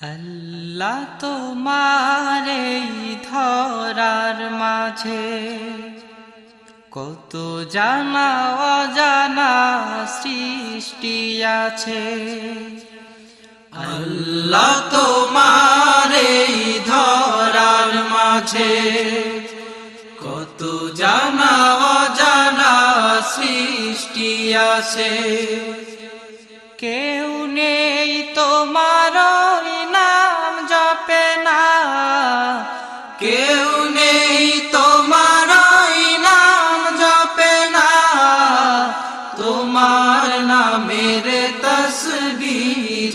আল্লাহ তোমার এই ধরার মাঝে কত জানা অজানা সৃষ্টি আছে। আল্লাহ তোমার এই ধরার মাঝে কত জানা অজানা সৃষ্টি আছে। কেউ নেই তোমার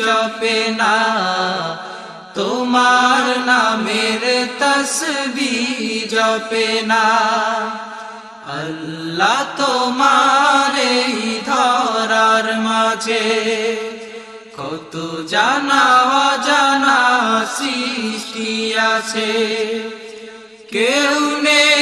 জপে না। তোমার নামের তসবি জপে না। আল্লাহ তোমার ধরার মাঝে কত জানা অজানা সৃষ্টি আছে। কেউ নেই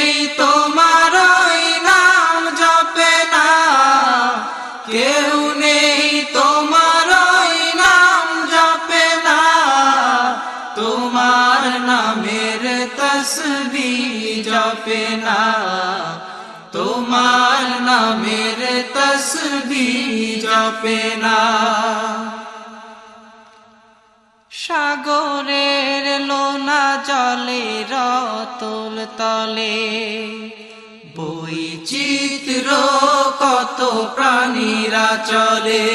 তসবি জপে না সাগরের লোনা জলে, রতল তলে। বৈচিত্র কত প্রাণীরা চলে।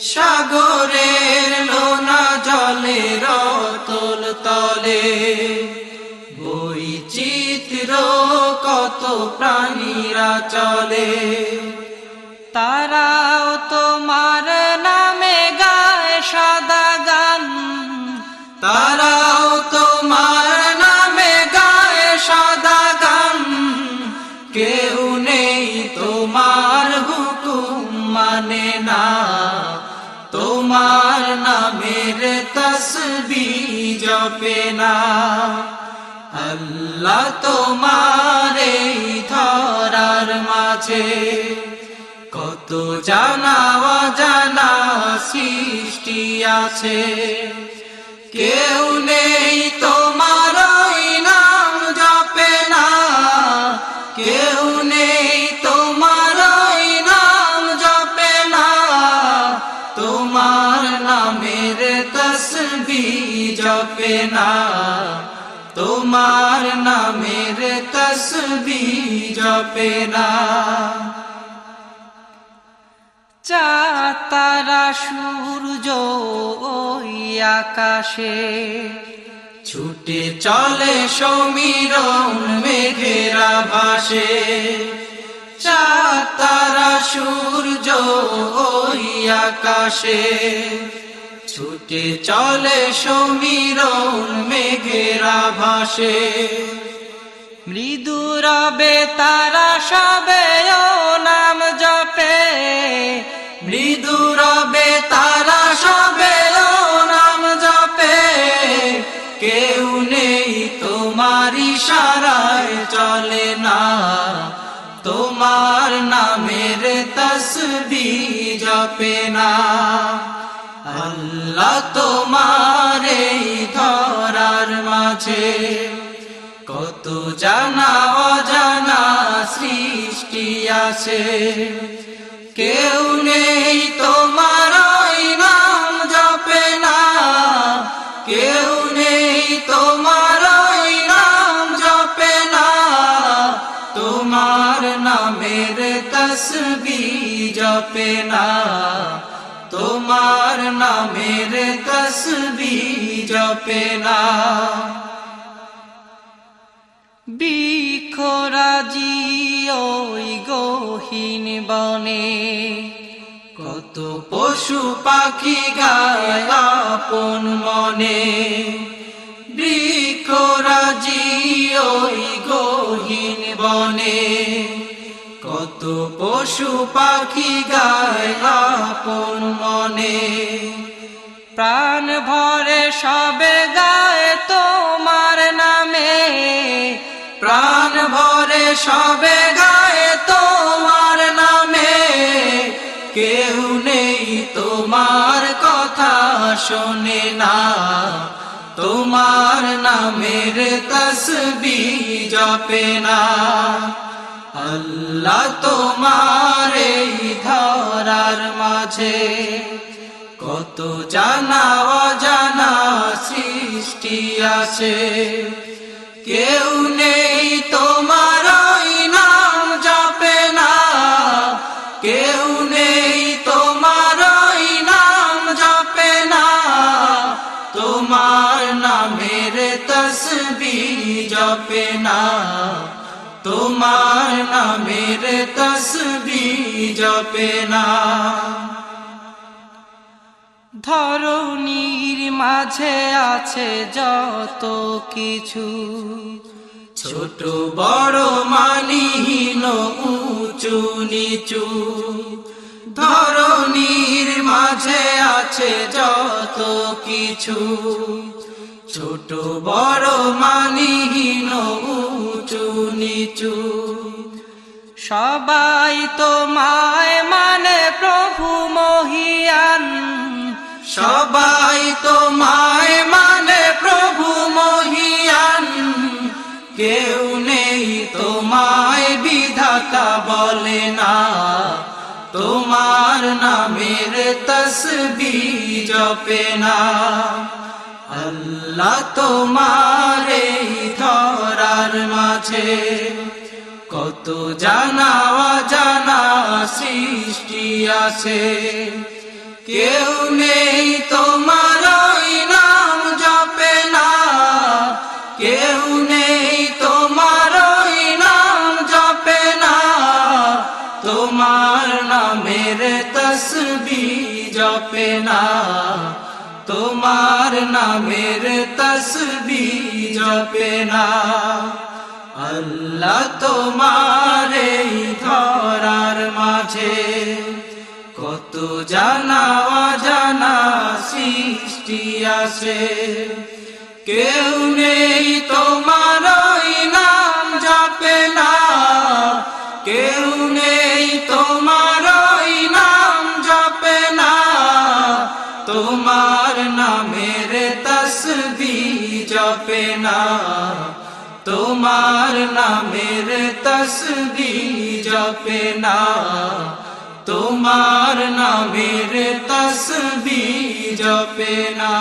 সাগরের লোনা জলে, রতল তলে। বৈচিত্র কত প্রাণীরা চলে। তারাও তোমার নামে গায় সাদা গান। তারাও তোমার নামে গায় সাদা গান। কেউ নেই তোমার হুকুম মানে না। তোমার নামের তসবি জপে না। আল্লাহ তোমার এই ধরার মাঝে কত জানা অজানা সৃষ্টি আছে। কেউ নেই তোমার নাম জপে না। কেউ নেই তোমার নাম জপে না। তোমার নামের তসবি জপে না। তোমার নামের তসবি জপে না। চা তারা সূর্য ওই আকাশে। ছুটে চলে সমীরণ মেঘেরা ভাসে চা, তারা সূর্য ওই আকাশে। ছুটে চলে সমীরণ মেঘেরা ভাসে মৃদু রবে তারা সবে নাম তসবি জপে না আল্লাহ তোমার ধরার মাঝে কত জানা অজানা সৃষ্টি আছে। কেউ নেই তোমার তসবি জপে না তোমার নামের তসবি জপে না বিখরাজি ওই গহীন বনে, কত পশু পাখি গায় আপন মনে। বৃক্ষরাজি ওই গহীন বনে কত পশু পাখি গায় আপন মনে। প্রাণ ভরে সবে গায় তোমার নামে। প্রাণ ভরে সবে গায়ে তোমার নামে। কেউ নেই তোমার কথা শোনে না। তোমার নামের তসবি জপে না। আল্লাহ তোমার এই ধরার মাঝে কত জানা অজানা সৃষ্টি আছে। কেউ নেই তোমার নাম জপে না। কেউ নেই তোমার নাম জপে না। তোমার নামের তসবি জপে না। তোমার নামের তসবি জপে না। ধরণীর মাঝে আছে যত কিছু। ছোট, বড় মানিহীন উঁচু, নিচু। ধরনীর মাঝে আছে যত কিছু। ছোট, বড় মানিহীন উঁচু। নিচু সবাই তোমায় মানে প্রভু মহিয়ান। সবাই তোমায় মানে প্রভু মহিয়ান। কেউ নেই তোমায় বিধাতা বলে না। তোমার নামের তসবি জপে না। আল্লাহ তোমার মাঝে কত জানা অজানা সৃষ্টি আছে। কেউ নেই তোমার নাম জপে না। কেউ নেই তোমার নাম জপে না। তোমার নামের তসবি জপে না। তোমার নামের তসবি জপে না। আল্লাহ তোমার এই ধরার মাঝে কত জানা জানা সৃষ্টি আছে। কেউ নেই তোমার তোমার নামের তসবি জপে না। তোমার নামের তসবি জপে না।